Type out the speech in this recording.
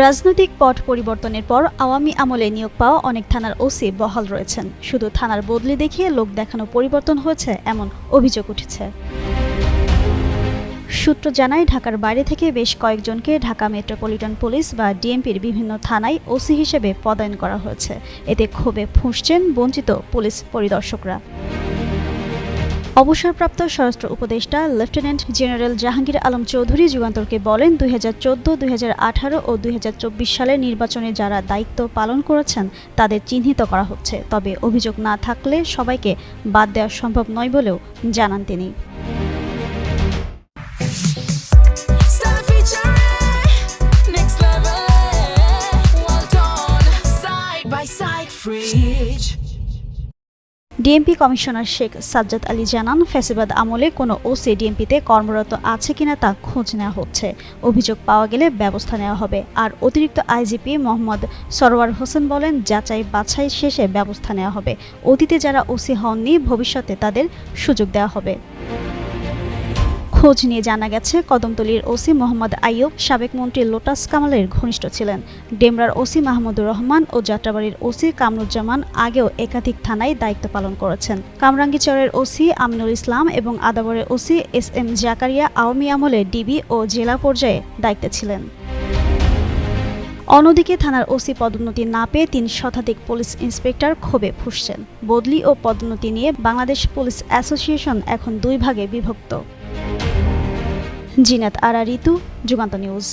রাজনৈতিক পট পরিবর্তনের পর আওয়ামী আমলে নিয়োগ পাওয়া অনেক থানার ওসি বহাল রয়েছেন। শুধু থানার বদলি দেখিয়ে লোক দেখানো পরিবর্তন হয়েছে এমন অভিযোগ উঠেছে। সূত্র জানায়, ঢাকার বাইরে থেকে বেশ কয়েকজনকে ঢাকা মেট্রোপলিটন পুলিশ বা ডিএমপির বিভিন্ন থানায় ওসি হিসেবে পদায়ন করা হয়েছে। এতে ক্ষোভে ফুঁসছেন বঞ্চিত পুলিশ পরিদর্শকরা। অবসরপ্রাপ্ত স্বরাষ্ট্র উপদেষ্টা, লেফটেন্যান্ট জেনারেল জাহাঙ্গীর আলম চৌধুরী যুগান্তরকে বলেন, দুই হাজার চোদ্দ, দুই হাজার আঠারো ও দুই হাজার চব্বিশ সালের নির্বাচনে যারা দায়িত্ব পালন করেছেন, তাদের চিহ্নিত করা হচ্ছে। তবে অভিযোগ না থাকলে সবাইকে বাদ দেওয়া সম্ভব নয় বলেও জানান তিনি। ডিএমপি কমিশনার শেখ সাজ্জাদ আলী জানান, ফ্যাসিবাদ আমলে কোনো ওসি ডিএমপিতে কর্মরত আছে কিনা তা খোঁজ নেওয়া হচ্ছে। অভিযোগ পাওয়া গেলে ব্যবস্থা নেওয়া হবে। আর অতিরিক্ত আইজিপি মোহাম্মদ সরওয়ার হোসেন বলেন, যাচাই বাছাই শেষে ব্যবস্থা নেওয়া হবে। অতীতে যারা ওসি হননি, ভবিষ্যতে তাদের সুযোগ দেওয়া হবে। খোঁজ নিয়ে জানা গেছে, কদমতলীর ওসি মোহাম্মদ আইয়ুব সাবেক মন্ত্রী লোটাস কামালের ঘনিষ্ঠ ছিলেন। ডেমরার ওসি মাহমুদুর রহমান ও যাত্রাবাড়ির ওসি কামরুজ্জামান আগেও একাধিক থানায় দায়িত্ব পালন করেছেন। কামরাঙ্গিচরের ওসি আমিনুল ইসলাম এবং আদাবরের OC S M Zakaria Awami আমলে ডিবি ও জেলা পর্যায়ে দায়িত্বে ছিলেন। অন্যদিকে থানার ওসি পদোন্নতি না পেয়ে তিন শতাধিক পুলিশ ইন্সপেক্টর ক্ষোভে ফুসছেন। বদলি ও পদোন্নতি নিয়ে বাংলাদেশ পুলিশ অ্যাসোসিয়েশন এখন দুই ভাগে বিভক্ত। জিনাত আরা ঋতু যুগান্ত নিউজ।